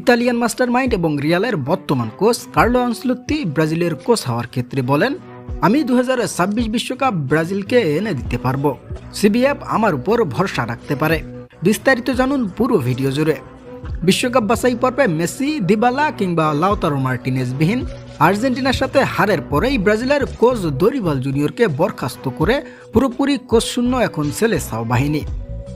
Italian master mind এবং রিয়ালের বর্তমান কোচ কার্লো আনসলত্তি ব্রাজিলের কোচ হওয়ার ক্ষেত্রে বলেন, আমি দু বিশ্বকাপ ব্রাজিলকে এনে দিতে পারব। সিবিএফ আমার উপর ভরসা রাখতে পারে। বিস্তারিত জানুন পুরো ভিডিও জুড়ে। বিশ্বকাপ বাছাই পর্বে মেসি, দিবালা কিংবা লাউতারো মার্টিনেজ বিহীন আর্জেন্টিনার সাথে হারের পরেই ব্রাজিলের কোচ দরিবাল জুনিয়রকে বরখাস্ত করে পুরোপুরি কোচ শূন্য এখন সেলেসাও বাহিনী।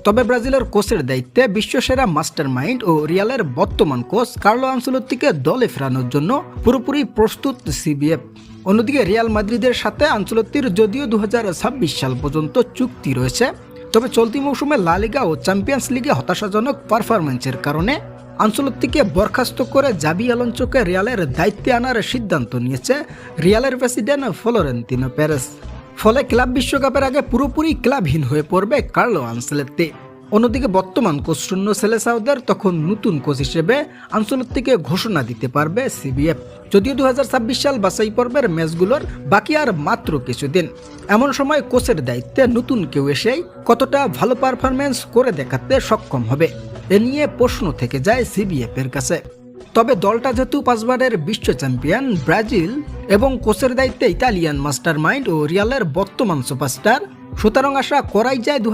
তবে ব্রাজিলের কোচের দায়িত্বে বিশ্বসেরা মাস্টার মাইন্ড ও রিয়ালের বর্তমান কোচ কার্লো আনসেলোত্তিকে দলে ফেরানোর জন্য পুরোপুরি প্রস্তুত সিবিএফ। অন্যদিকে রিয়াল মাদ্রিদের সাথে আনসেলোত্তির যদিও দুহাজার ছাব্বিশ সাল পর্যন্ত চুক্তি রয়েছে, তবে চলতি মৌসুমে লা লিগা ও চ্যাম্পিয়ন্স লিগে হতাশাজনক পারফরমেন্সের কারণে আনসেলোত্তিকে বরখাস্ত করে জাবি আলোঞ্চোকে রিয়ালের দায়িত্বে আনার সিদ্ধান্ত নিয়েছে রিয়ালের প্রেসিডেন্ট ফ্লোরেন্তিনো প্যারেস ফলে ক্লাব বিশ্বকাপের আগে পুরোপুরি ক্লাবহীন হয়ে পড়বে কার্লো আনসেলেত্তি। অন্যদিকে বর্তমান কোচ শূন্য সেলেসাউদের তখন নতুন কোচ হিসেবে আনসেলত্তিকে ঘোষণা দিতে পারবে সিবিএফ। যদিও দু হাজার ছাব্বিশ সাল বাছাই পর্বের ম্যাচগুলোর বাকি আর মাত্র কিছুদিন। এমন সময় কোচের দায়িত্বে নতুন কেউ এসেই কতটা ভালো পারফরমেন্স করে দেখাতে সক্ষম হবে, এ নিয়ে প্রশ্ন থেকে যায় সিবিএফ এর কাছে। তবে দলটা যেহেতু পাঁচবারের বিশ্ব চ্যাম্পিয়ন, ব্রাজিল এবং কোচের দায়িত্বে ইতালিয়ান মাস্টার মাইন্ড ও রিয়ালের বর্তমান সুপারস্টার। সুতরাং আশা করাই যায় দু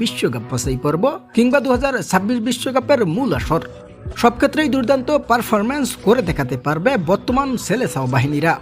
বিশ্বকাপ বাছাই পর্ব কিংবা দু বিশ্বকাপের মূল আসর। সব ক্ষেত্রেই দুর্দান্ত পারফরম্যান্স করে দেখাতে পারবে বর্তমান সেলেসাও বাহিনীরা।